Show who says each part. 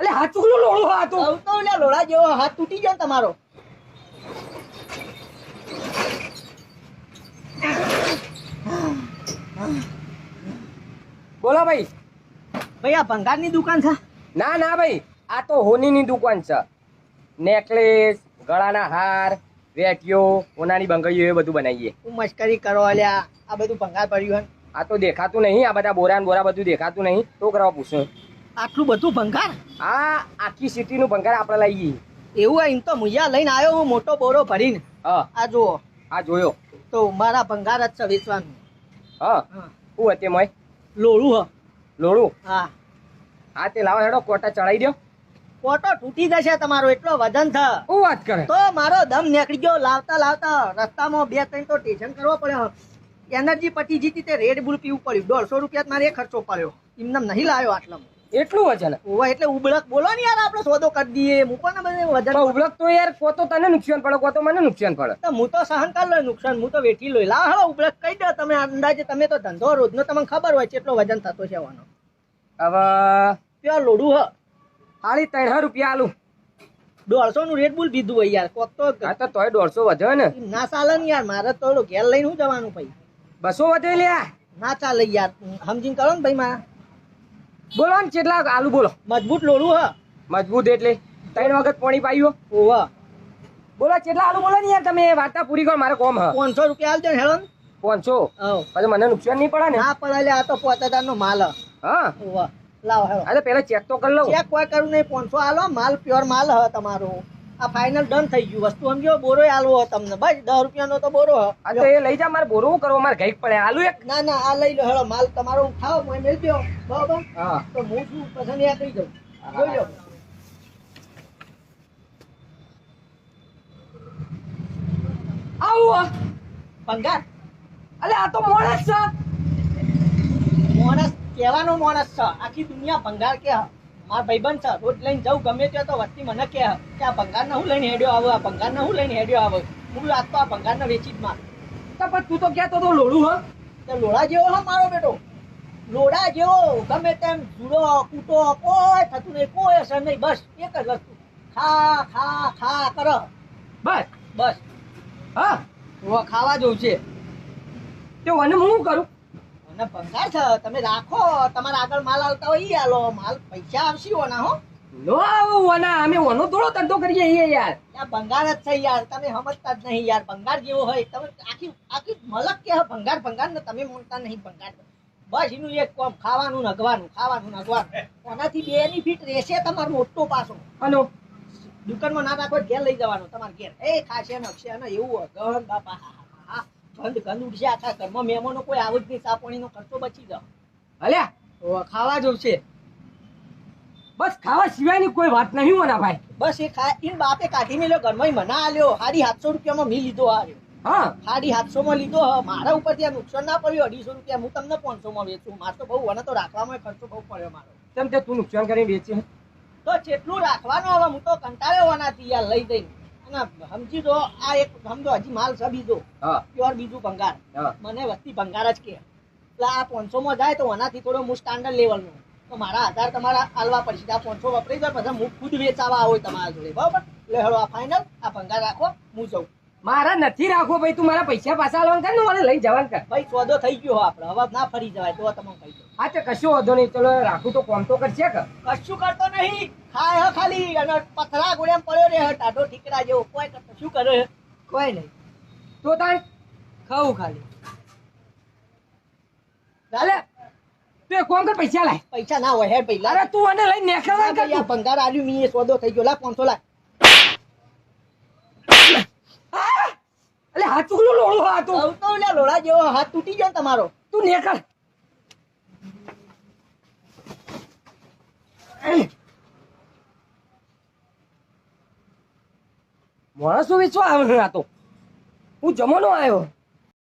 Speaker 1: એટલે હાથ લોળો લોળું હા તો
Speaker 2: તો લ્યા જેવો હાથ તૂટી ગયો તમારો.
Speaker 1: બોલો ભાઈ.
Speaker 2: ભાઈ આ ભંગારની દુકાન છે?
Speaker 1: ના ના ભાઈ આ તો હોનીની દુકાન છે. નેકલેસ ગળાના હાર વેટીઓ હોનાની બંગડીઓ એ બધું બનાવીએ.
Speaker 2: હું મશ્કરી કરો અલ્યા આ બધું ભંગાર પડ્યું
Speaker 1: આ તો દેખાતું નહીં આ બધા બોરા ને બોરા બધું દેખાતું નહીં. તો કરવા પૂછું.
Speaker 2: આટલું બધું ભંગાર?
Speaker 1: આ આખી સિટીનું ભંગાર આપણે લઈ ગઈ.
Speaker 2: એવું એમ તો મુયા લઈને આવ્યો હું મોટો બોરો ભરીને. આ જુઓ.
Speaker 1: આ જોયો.
Speaker 2: તો મારા ભંગાર જ છે વેચવાનું.
Speaker 1: હા.
Speaker 2: હા.
Speaker 1: હતી મય
Speaker 2: લોળું હ.
Speaker 1: લોળું?
Speaker 2: હા.
Speaker 1: હા તે લાવો હેડો કોટા ચડાવી દો
Speaker 2: કોટો તૂટી જશે તમારો એટલો વજન થ
Speaker 1: શું વાત કરે?
Speaker 2: તો મારો દમ નીકળી ગયો લાવતા લાવતા રસ્તામાં બે ત્રણ તો ટેન્શન કરવો પડ્યો. એનર્જી પતી જીતી તે રેડ બુલ પીવું પડ્યું. દોઢસો રૂપિયા મારે ખર્ચો પડ્યો. એમને નહીં લાવ્યો આટલામાં.
Speaker 1: એટલું વજન.
Speaker 2: ઓવા એટલે ઉબળક બોલો ને યાર આપણે સોદો કરી દઈએ. હું પણ બધે વજન
Speaker 1: ઉબળક તો યાર કો તો તને નુકસાન પડે કો તો મને નુકસાન પડે.
Speaker 2: તો હું તો સહન કરી લો નુકસાન હું તો વેઠી લો લા હા ઉબળક કહી દો તમે અંદાજે તમે તો ધંધો રોજનો તમને ખબર હોય કેટલો વજન થતો છે વાનો
Speaker 1: હવે
Speaker 2: પ્યોર લોડું હ.
Speaker 1: ખાલી ત્રણ રૂપિયા આલું.
Speaker 2: દોઢસો નું રેડ બુલ પીધું હોય યાર કોક તો
Speaker 1: હા તો તોય દોઢસો વધે ને.
Speaker 2: ના ચાલે ને યાર મારે તો ઘેર લઈને હું જવાનું ભાઈ
Speaker 1: બસો વધે લ્યા.
Speaker 2: ના ચાલે યાર સમજીને કરો ને ભાઈ માં
Speaker 1: બોલો ને કેટલા આલુ બોલો.
Speaker 2: મજબૂત લોડું હા.
Speaker 1: મજબૂત એટલે ત્રણ વખત પાણી પાયું
Speaker 2: ઓવા
Speaker 1: બોલો કેટલા આલુ બોલો ને યાર તમે વાર્તા પૂરી કરો મારે કોમ હા.
Speaker 2: પાંચસો રૂપિયા આલજો ને હેડો ને.
Speaker 1: પાંચસો? પછી મને નુકસાન નહીં પડે ને?
Speaker 2: હા પડે લે આ તો પોત નો માલ હ. ઓવા લાવો હેલો
Speaker 1: આ પેલા ચેક તો કરી લો
Speaker 2: ચેક કોઈ કરું નહીં પાંચસો આલો માલ પ્યોર માલ હ તમારો. આ ફાઇનલ ડન થઈ ગયું. વસ્તુ સમજો બોરો આલવો તમને બસ દસ રૂપિયાનો તો બોરો
Speaker 1: તો એ લઈ જા મારે બોરો કરવો મારે ગઈક પડે. આલુ એક?
Speaker 2: ના ના આ લઈ લો હેડો માલ તમારો ઉઠાવો મેં મેળ દો બરાબર?
Speaker 1: હા.
Speaker 2: તો હું શું પસંદ યાદ થઈ જાઉં. જોઈ લો.
Speaker 1: આવું.
Speaker 2: ભંગાર.
Speaker 1: અલે આ તો મોણસ છે.
Speaker 2: માણસ કહેવાનો માણસ છે. આખી દુનિયા ભંગાર કે મારા ભાઈબંધ છે રોજ લઈને જવું ગમે ત્યાં તો વસ્તી મને કહે કે આ ભંગાર હું લઈને હેડ્યો આવો આ ભંગાર હું લઈને હેડ્યો આવો. હું આજ તો આ ભંગાર ને વેચી જ માર.
Speaker 1: તો પણ તું તો કહેતો તો લોડું હ.
Speaker 2: તો લોડા જેવો હા મારો બેટો. લોડા જેવો ગમે તેમ જુડો કૂટો કોઈ થતું નહીં કોઈ અસર નહીં બસ એક જ વસ્તુ. ખા ખા ખા કર.
Speaker 1: બસ.
Speaker 2: બસ.
Speaker 1: હા.
Speaker 2: ખાવા જવું છે.
Speaker 1: તો મને હું કરું?
Speaker 2: અને ભંગાર છે તમે રાખો તમારા આગળ માલ આવતા હોય ઈ આલો. માલ પૈસા આવશે ઓના હો.
Speaker 1: લો ઓના અમે ઓનો થોડો ધંધો કરીએ છીએ યાર.
Speaker 2: આ ભંગાર જ છે યાર તમે સમજતા જ નહીં યાર. ભંગાર જેવો હોય તમે આખી આખી મલક કે ભંગાર ભંગાર ને તમે માનતા નહીં ભંગાર. બસ એનું એક કોમ ખાવાનું નગવાનું ખાવાનું નગવાનું ઓનાથી બેનિફિટ રહેશે તમારો મોટો પાસો.
Speaker 1: હલો.
Speaker 2: દુકાનમાં ના રાખો ઘેર લઈ જવાનું તમારે ઘેર. એ ખાશે ને અક્ષે ને એવું ગંધ બાપા હા, ગંધ ગંધ ઉડશે આખા ઘરમાં મહેમાનો કોઈ આવું જ નહીં ચા નો ખર્ચો બચી જાવ ભલે ખાવા જોશે.
Speaker 1: બસ ખાવા સિવાયની કોઈ વાત નહીં મના ભાઈ.
Speaker 2: બસ એ ખા એ બાપે કાઢી મેલ્યો ઘરમાં મના આલ્યો. સાડી સાતસો રૂપિયામાં મી લીધો આવ્યો
Speaker 1: હા.
Speaker 2: સાડી સાતસો માં લીધો મારા ઉપર ત્યાં નુકસાન ના પડ્યું અઢીસો રૂપિયા હું તમને પાંચસો માં વેચું. મારે તો બહુ મને તો રાખવામાં ખર્ચો બહુ પડ્યો મારો.
Speaker 1: કેમ કે તું નુકસાન કરી વેચી
Speaker 2: તો જેટલું રાખવાનું હવે હું તો કંટાળ્યો હોનાથી યાર લઈ દઈને. અને સમજી દો આ એક સમજો હજી માલ છે બીજો. પ્યોર બીજું ભંગાર. મને વસ્તી ભંગાર જ કે. એટલે આ પાંચસો માં જાય તો આનાથી થોડો હું સ્ટાન્ડર્ડ લેવલનો તો મારા આધાર તમારા આલવા પડશે. આ પાંચસો વપરાઈ જાય પછી હું ખુદ વેચાવા આવું તમારા જોડે. બરાબર? એટલે હેડો આ ભંગાર રાખો હું જઉં.
Speaker 1: મારા નથી રાખવો ભાઈ. તું મારા પૈસા પાછા લાવવાનું કર ને મને લઈ જવાનું કર.
Speaker 2: ભાઈ સોદો થઈ ગયો આપણે. હવે ના ફરી જવાય તો તમને કહી દઉં
Speaker 1: હા તો કશું વાંધો નહીં. ચલો રાખું તો કોમ તો કરશે કે.
Speaker 2: કશું કરતો નહીં. ખાય હ ખાલી. અને પથરા ગોળ્યા પડ્યો રે. ટાઢો ઠીકરા કોઈ કરતો શું કરે? હે? કોઈ નહીં.
Speaker 1: તો તાણ
Speaker 2: ખાવું ખાલી.
Speaker 1: ચાલે તું એક કર પૈસા લાય.
Speaker 2: પૈસા ના હોય હેડ ભાઈ
Speaker 1: અરે તું મને લઈને નેકળવા કર
Speaker 2: આ ભંગાર આલ્યું મી સોદો થઈ ગયો. લા પાંચસો લાખ
Speaker 1: અલે હાથ ચૂકલું લોળું હા તો.
Speaker 2: લ્યા લોડા જેવો હાથ તૂટી ગયો તમારો.
Speaker 1: તું નેકળ. માણસો વેચવા આવે આ હું જમવાનો આવ્યો.